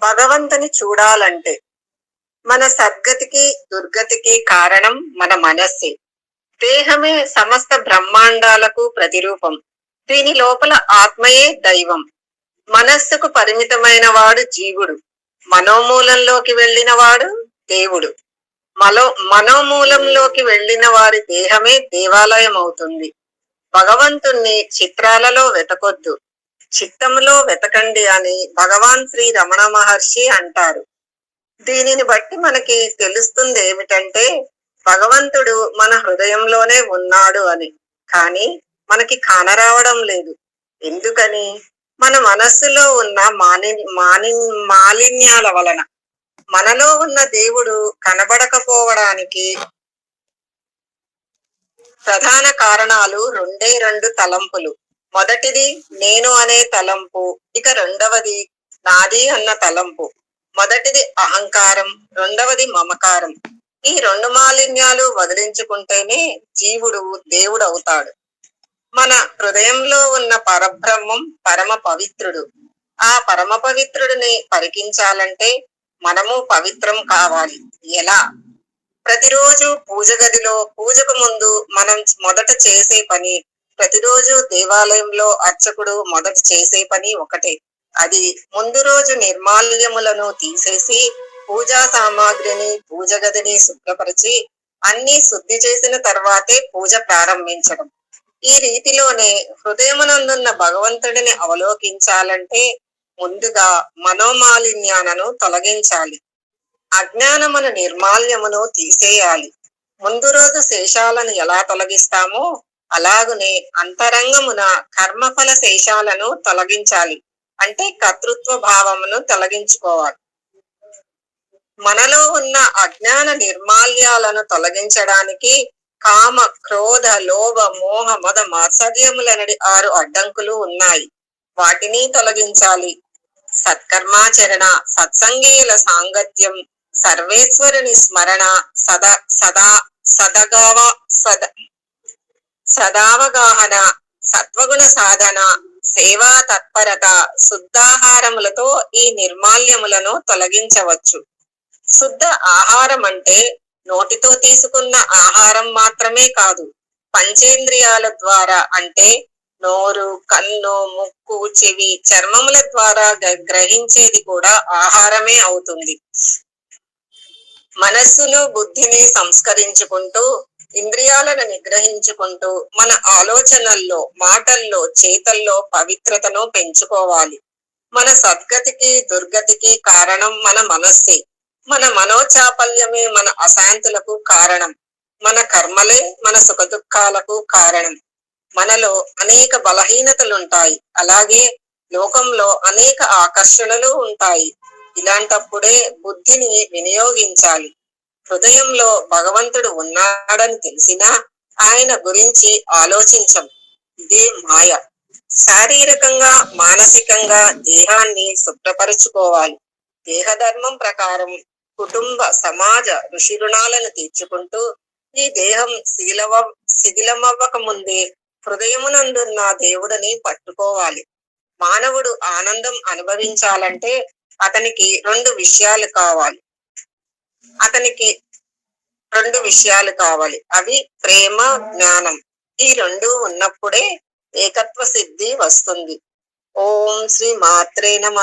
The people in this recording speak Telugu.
భగవంతుని చూడాలంటే మన సద్గతికి దుర్గతికి కారణం మన మనస్సే. దేహమే సమస్త బ్రహ్మాండాలకు ప్రతిరూపం. దీని లోపల ఆత్మయే దైవం. మనస్సుకు పరిమితమైన వాడు జీవుడు. మనోమూలంలోకి వెళ్ళిన వాడు దేవుడు. మనో మనోమూలంలోకి వెళ్ళిన వారి దేహమే దేవాలయం అవుతుంది భగవంతుణ్ణి చిత్రాలలో వెతకొద్దు. చిత్తంలో వెతకండి అని భగవాన్ శ్రీ రమణ మహర్షి అంటారు. దీనిని బట్టి మనకి తెలుస్తుంది ఏమిటంటే భగవంతుడు మన హృదయంలోనే ఉన్నాడు అని. కానీ మనకి కానరావడం లేదు. ఎందుకని? మన మనస్సులో ఉన్న మాని మాని మాలిన్యాల వలన. మనలో ఉన్న దేవుడు కనబడకపోవడానికి ప్రధాన కారణాలు రెండే రెండు తలంపులు. మొదటిది నేను అనే తలంపు ఇక రెండవది నాది అన్న తలంపు. మొదటిది అహంకారం రెండవది మమకారం. ఈ రెండు మాలిన్యాలు వదిలించుకుంటేనే జీవుడు దేవుడు అవుతాడు మన హృదయంలో ఉన్న పరబ్రహ్మం పరమ పవిత్రుడు. ఆ పరమ పవిత్రుడిని పరికించాలంటే మనము పవిత్రం కావాలి. ఎలా? ప్రతిరోజు పూజ గదిలో పూజకు ముందు మనం మొదట చేసే పని ప్రతిరోజు దేవాలయంలో అర్చకుడు మొదట చేసే పని ఒకటే. అది ముందు రోజు నిర్మాల్యములను తీసేసి పూజా సామాగ్రిని పూజ గదిని శుభ్రపరిచి అన్ని శుద్ధి చేసిన తర్వాతే పూజ ప్రారంభించడం. ఈ రీతిలోనే హృదయమునందున్న భగవంతుడిని అవలోకించాలంటే ముందుగా మనోమాలిన్యాలను తొలగించాలి. అజ్ఞానమును నిర్మాల్యమును తీసేయాలి. ముందు రోజు శేషాలను ఎలా తొలగిస్తామో అలాగునే అంతరంగమున కర్మఫల శేషాలను తొలగించాలి. అంటే కర్తృత్వ భావమును తొలగించుకోవాలి. మనలో ఉన్న అజ్ఞాన నిర్మాల్యాలను తొలగించడానికి కామ క్రోధ లోభ మోహ మద మాత్సర్యములనడి ఆరు అడ్డంకులు ఉన్నాయి. వాటిని తొలగించాలి. సత్కర్మాచరణ సత్సంగీయుల సాంగత్యం సర్వేశ్వరుని స్మరణ సదా సదా సదగావ సద సదావగాహన సత్వగుణ సాధన సేవా తత్పరత శుద్ధాహారములతో ఈ నిర్మాల్యములను తొలగించవచ్చు. శుద్ధ ఆహారం అంటే నోటితో తీసుకున్న ఆహారం మాత్రమే కాదు పంచేంద్రియాల ద్వారా అంటే నోరు కన్ను ముక్కు చెవి చర్మముల ద్వారా గ్రహించేది కూడా ఆహారమే అవుతుంది. మనస్సును బుద్ధిని సంస్కరించుకుంటూ ఇంద్రియాలను నిగ్రహించుకుంటూ మన ఆలోచనల్లో మాటల్లో చేతల్లో పవిత్రతను పెంచుకోవాలి. మన సద్గతికి దుర్గతికి కారణం మన మనస్సే. మన మనోచాపల్యమే మన అశాంతులకు కారణం. మన కర్మలే మన సుఖదుఖాలకు కారణం. మనలో అనేక బలహీనతలుంటాయి. అలాగే లోకంలో అనేక ఆకర్షణలు ఉంటాయి. ఇలాంటప్పుడే బుద్ధిని వినియోగించాలి. హృదయంలో భగవంతుడు ఉన్నాడని తెలిసినా ఆయన గురించి ఆలోచించం. ఇదే మాయ. శారీరకంగా మానసికంగా దేహాన్ని శుభ్రపరుచుకోవాలి. దేహధర్మం ప్రకారం కుటుంబ సమాజ ఋషి రుణాలను తీర్చుకుంటూ ఈ దేహం శిథిలవ శిథిలమవ్వక ముందే హృదయమునందున్న దేవుడిని పట్టుకోవాలి. మానవుడు ఆనందం అనుభవించాలంటే అతనికి రెండు విషయాలు కావాలి. అతనికి రెండు విషయాలు కావాలి. అవి ప్రేమ జ్ఞానం. ఈ రెండు ఉన్నప్పుడే ఏకత్వ సిద్ధి వస్తుంది. ఓం శ్రీ మాత్రే నమ.